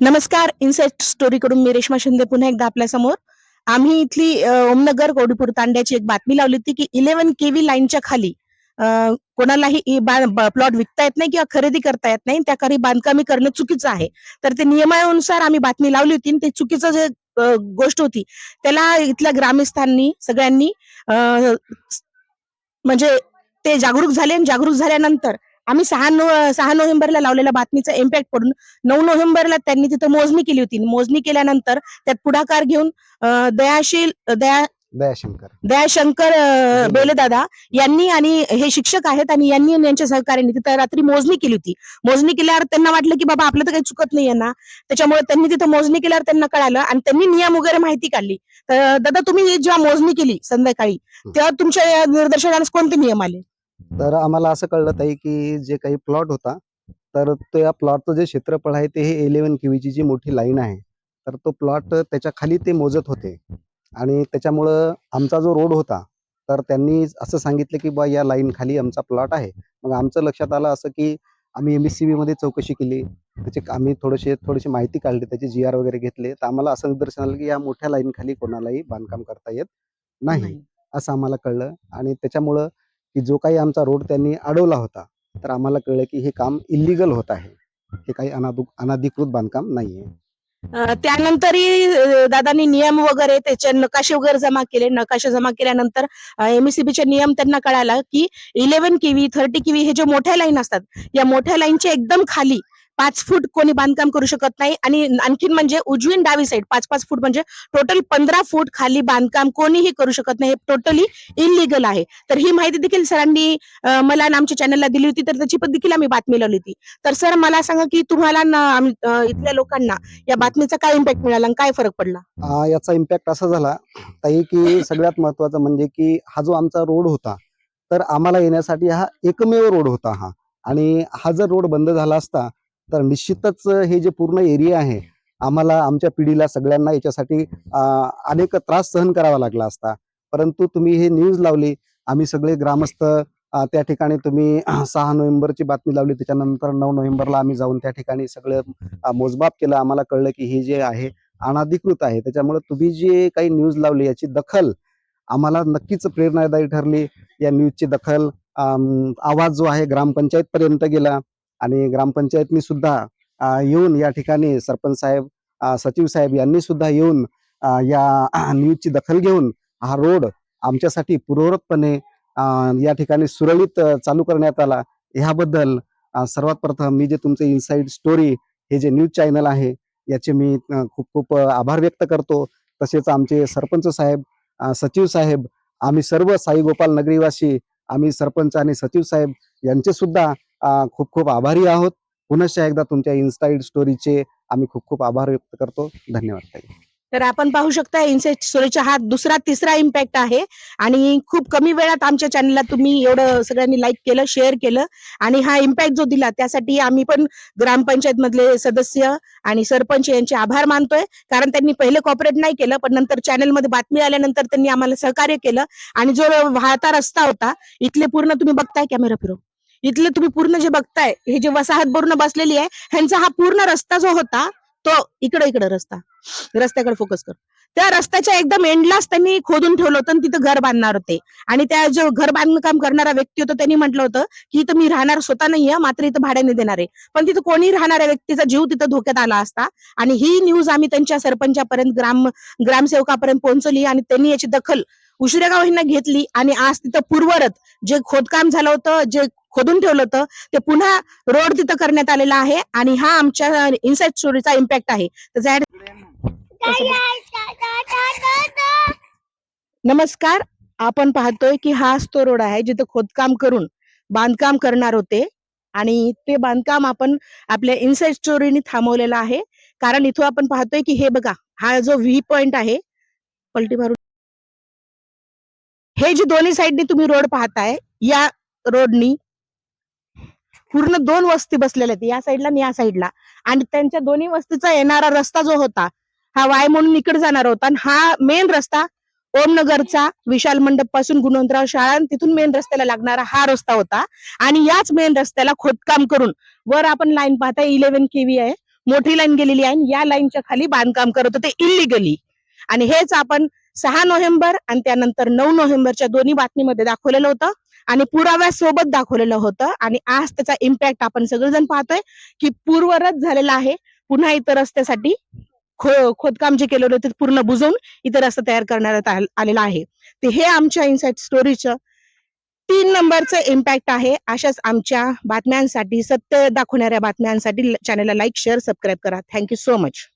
नमस्कार insect story कडून मी रेश्मा शिंदे पुन्हा एकदा आपल्यासमोर आम्ही इथली ओमनगर कवडीपूर तांड्याची एक बातमी लावली होती की इलेव्हन केव्ही लाईनच्या खाली कोणालाही प्लॉट विकता येत नाही किंवा खरेदी करता येत नाही त्या खाली बांधकामी करणं चुकीचं आहे. तर ते नियमानुसार आम्ही बातमी लावली होती आणि ते चुकीचं जे गोष्ट होती त्याला इथल्या ग्रामस्थांनी सगळ्यांनी म्हणजे ते जागरूक झाले आणि जागरूक झाल्यानंतर आम्ही सहा नो सहा नोव्हेंबरला लावलेल्या बातमीचा इम्पॅक्ट पडून नऊ नोव्हेंबरला त्यांनी तिथं मोजणी केली होती. मोजणी केल्यानंतर त्यात पुढाकार घेऊन दयाशील दया दयाशंकर. दयाशंकर. बेलेदादा यांनी आणि हे शिक्षक आहेत आणि यांनी आणि यांच्या सहकार्याने तिथं रात्री मोजणी केली होती. मोजणी केल्यावर त्यांना वाटलं की बाबा आपलं तर काही चुकत नाहीये ना. त्याच्यामुळे त्यांनी तिथं मोजणी केल्यावर त्यांना कळालं आणि त्यांनी नियम वगैरे माहिती काढली. तर दादा तुम्ही जेव्हा मोजणी केली संध्याकाळी तेव्हा तुमच्या या निदर्शनास कोणते नियम आले? तर आम्हाला असं कळलं ताई की जे काही प्लॉट होता तर त्या प्लॉटचं जे क्षेत्रफळ आहे ते हे इलेव्हन केवीची जी मोठी लाईन आहे तर तो प्लॉट त्याच्याखाली ते मोजत होते. आणि त्याच्यामुळं आमचा जो रोड होता तर त्यांनी असं सांगितलं की बा या लाईन खाली आमचा प्लॉट आहे. मग आमचं लक्षात आलं असं की आम्ही एम एस सी मध्ये चौकशी केली. त्याची आम्ही थोडेसे थोडीशी माहिती काढली त्याचे जी आर वगैरे घेतले. तर आम्हाला असं निदर्शन आलं की या मोठ्या लाईन खाली कोणालाही बांधकाम करता येत नाही. असं आम्हाला कळलं. आणि त्याच्यामुळं की जो काही आमचा रोड त्यांनी अडवला होता तर आम्हाला कळलं की हे काम इलिगल होत आहे. हे काही अनादु अनाधिकृत बांधकाम नाहीये. त्यानंतरही दादांनी नियम वगैरे त्याचे नकाशे वगैरे जमा केले. नकाशे जमा केल्यानंतर एमएससीबीचे नियम त्यांना कळाला की इलेव्हन किवी थर्टी किवी हे जे मोठ्या लाईन असतात या मोठ्या लाईनच्या एकदम खाली पाच फूट कोणी बांधकाम करू शकत नाही. आणि आणखीन म्हणजे उजवीन डावी साईड पाच पाच फूट म्हणजे टोटल पंधरा फूट खाली बांधकाम कोणीही करू शकत नाही. हे टोटली इनलिगल आहे. तर ही माहिती देखील सरांनी मला आमच्या चॅनलला दिली होती. तर त्याची पण देखील आम्ही बातमी लावली होती. तर सर मला सांगा की तुम्हाला इथल्या लोकांना या बातमीचा काय इम्पॅक्ट मिळाला आणि काय फरक पडला? याचा इम्पॅक्ट असा झाला ताई की सगळ्यात महत्वाचं म्हणजे की हा जो आमचा रोड होता तर आम्हाला येण्यासाठी हा एकमेव रोड होता हा. आणि हा जर रोड बंद झाला असता तर निश्चितच हे जे पूर्ण एरिया आहे आम्हाला आमच्या पिढीला सगळ्यांना याच्यासाठी अनेक त्रास सहन करावा लागला असता. परंतु तुम्ही हे न्यूज लावली आम्ही सगळे ग्रामस्थ त्या ठिकाणी तुम्ही सहा नोव्हेंबरची बातमी लावली त्याच्यानंतर नऊ नोव्हेंबरला आम्ही जाऊन त्या ठिकाणी सगळं मोजमाप केलं. आम्हाला कळलं की हे जे आहे अनाधिकृत आहे. त्याच्यामुळे तुम्ही जे काही न्यूज लावली याची दखल आम्हाला नक्कीच प्रेरणादायी ठरली. या न्यूजची दखल आवाज जो आहे ग्रामपंचायतपर्यंत गेला. आणि ग्रामपंचायतनी सुद्धा येऊन या ठिकाणी सरपंच साहेब सचिव साहेब यांनी सुद्धा येऊन या न्यूजची दखल घेऊन हा रोड आमच्यासाठी पूर्ववतपणे या ठिकाणी सुरळीत चालू करण्यात आला. ह्याबद्दल सर्वात प्रथम मी जे तुमचे इनसाइड स्टोरी हे जे न्यूज चॅनल आहे याचे मी खूप खूप आभार व्यक्त करतो. तसेच आमचे सरपंच साहेब सचिव साहेब आम्ही सर्व साई गोपाल नगरीवासी आम्ही सरपंच आणि सचिव साहेब यांचे सुद्धा खूप खूप आभारी आहोत. पुनश्च एकदा तुमच्या इन्साइड स्टोरीचे आम्ही खूप खूप आभार व्यक्त करतो. धन्यवाद तर आपण पाहू शकता इन्सेट स्टोरीचा हा दुसरा तिसरा इम्पॅक्ट आहे आणि खूप कमी वेळात आमच्या चॅनलला तुम्ही एवढं सगळ्यांनी लाईक केलं शेअर केलं आणि हा इम्पॅक्ट जो दिला त्यासाठी आम्ही पण ग्रामपंचायत मधले सदस्य आणि सरपंच यांचे आभार मानतोय. कारण त्यांनी पहिले कॉपरेट नाही केलं पण नंतर चॅनलमध्ये बातमी आल्यानंतर त्यांनी आम्हाला सहकार्य केलं आणि जो वाहता रस्ता होता इथले पूर्ण तुम्ही बघताय कॅमेरा फिरव. इथलं तुम्ही पूर्ण जे बघताय हे जे वसाहत भरून बसलेली आहे ह्यांचा हा पूर्ण रस्ता जो होता तो इकडे इकडे रस्ता. रस्त्याकडे फोकस कर. त्या रस्त्याच्या एकदम एंडलाच त्यांनी खोदून ठेवलं होतं आणि तिथं घर बांधणार होते. आणि त्या जो घर बांधकाम करणारा व्यक्ती होता त्यांनी म्हटलं होतं की इथं मी राहणार स्वतः नाहीये मात्र इथं भाड्याने देणार. आहे पण तिथं कोणी राहणाऱ्या व्यक्तीचा जीव तिथं धोक्यात आला असता. आणि ही न्यूज आम्ही त्यांच्या सरपंचापर्यंत ग्राम ग्रामसेवकापर्यंत पोहोचवली आणि त्यांनी याची दखल उशिरा गावांना घेतली आणि आज तिथं पूर्वरत जे खोदकाम झालं होतं जे खोदून ठेवलं होतं ते पुन्हा रोड तिथं करण्यात आलेला आहे आणि हा आमच्या इन्साइड स्टोरीचा इम्पॅक्ट आहे. नमस्कार. आपण पाहतोय की हाच तो रोड आहे जिथं खोदकाम करून बांधकाम करणार होते आणि ते बांधकाम आपण आपल्या इन्साइड स्टोरीने थांबवलेलं आहे. कारण इथं आपण पाहतोय की हे बघा हा जो व्ही पॉइंट आहे पलटी मारून हे जे दोन्ही साईडनी तुम्ही रोड पाहताय या रोडनी पूर्ण दोन वस्ती बसलेल्या आहेत. या साईडला आणि या साईडला. आणि त्यांच्या दोन्ही वस्तीचा येणारा रस्ता जो होता हा वाय म्हणून इकडे जाणार होता. आणि हा मेन रस्ता ओमनगरचा विशाल मंडपपासून गुणवंतराव शाळा तिथून मेन रस्त्याला लागणारा हा रस्ता होता. आणि याच मेन रस्त्याला खोदकाम करून वर आपण लाईन पाहताय इलेव्हन केव्ही आहे. मोठी लाईन गेलेली आहे आणि या लाईनच्या खाली बांधकाम करत होते इलिगली आणि हेच आपण सहा नोव्हेंबर आणि त्यानंतर नऊ नोव्हेंबरच्या दोन्ही बातमीमध्ये दाखवलेलं होतं आणि पुराव्यासोबत दाखवलेलं होतं. आणि आज त्याचा इम्पॅक्ट आपण सगळेजण पाहतोय की पूर्वरच झालेला आहे. पुन्हा इतर रस्त्यासाठी खो खोदकाम जे केलेलं होतं ते पूर्ण बुजवून इतर रस्ता तयार करण्यात आलेला आहे. ते हे आमच्या इनसाइट स्टोरीचं तीन नंबरचं इम्पॅक्ट आहे. अशाच आमच्या बातम्यांसाठी सत्य दाखवणाऱ्या बातम्यांसाठी चॅनलला लाईक शेअर सबस्क्राईब करा. Thank you so much